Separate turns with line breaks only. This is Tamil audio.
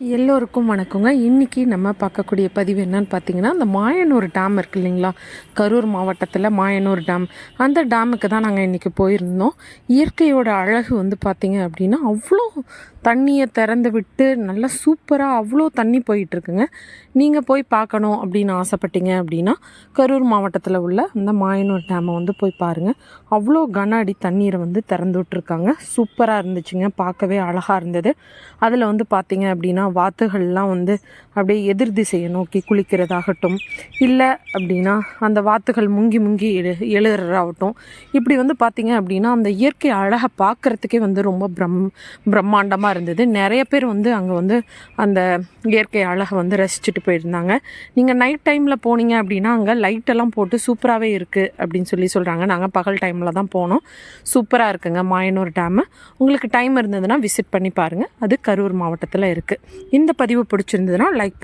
எல்லோருக்கும் வணக்கங்க. இன்றைக்கி நம்ம பார்க்கக்கூடிய பதிவு என்னன்னு பார்த்தீங்கன்னா அந்த மாயனூர் டேம் இருக்கு இல்லைங்களா? கரூர் மாவட்டத்தில் மாயனூர் டேம் அந்த டேமுக்கு தான் நாங்கள் இன்றைக்கி போயிருந்தோம். இயற்கையோட அழகு வந்து பார்த்திங்க அப்படின்னா அவ்வளோ தண்ணியை திறந்து விட்டு நல்லா சூப்பராக அவ்வளோ தண்ணி போயிட்டுருக்குங்க நீங்கள் போய் பார்க்கணும் அப்படின்னு ஆசைப்பட்டீங்க அப்படின்னா கரூர் மாவட்டத்தில் உள்ள அந்த மாயனூர் டேமை வந்து போய் பாருங்கள் அவ்வளோ கன அடி தண்ணீரை வந்து திறந்து விட்டுருக்காங்க. சூப்பராக இருந்துச்சுங்க. பார்க்கவே அழகாக இருந்தது. அதில் வந்து பார்த்திங்க அப்படின்னா வாத்துகள்லாம் வந்து அப்படியே எதிர் திசையை நோக்கி குளிக்கிறதாகட்டும் இல்லை அப்படின்னா அந்த வாத்துகள் முங்கி முங்கி எழு எழுகிறதாகட்டும். இப்படி வந்து பார்த்திங்க அப்படின்னா அந்த இயற்கை அழகை பார்க்குறதுக்கே வந்து ரொம்ப பிரம் பிரம்மாண்டமாக இருந்தது. நிறைய பேர் வந்து அங்கே வந்து அந்த இயற்கை அழகை வந்து ரசிச்சுட்டு போயிருந்தாங்க. நீங்கள் நைட் டைமில் போனீங்க அப்படின்னா அங்கே லைட்டெல்லாம் போட்டு சூப்பராகவே இருக்குது அப்படின்னு சொல்லி சொல்கிறாங்க நாங்கள் பகல் டைமில் தான் போனோம். சூப்பராக இருக்குங்க மாயனூர் டேமு உங்களுக்கு டைம் இருந்ததுன்னா விசிட் பண்ணி பாருங்கள் அது கரூர் மாவட்டத்தில் இருக்குது இந்த பதிவு பிடிச்சிருந்ததுன்னா லைக்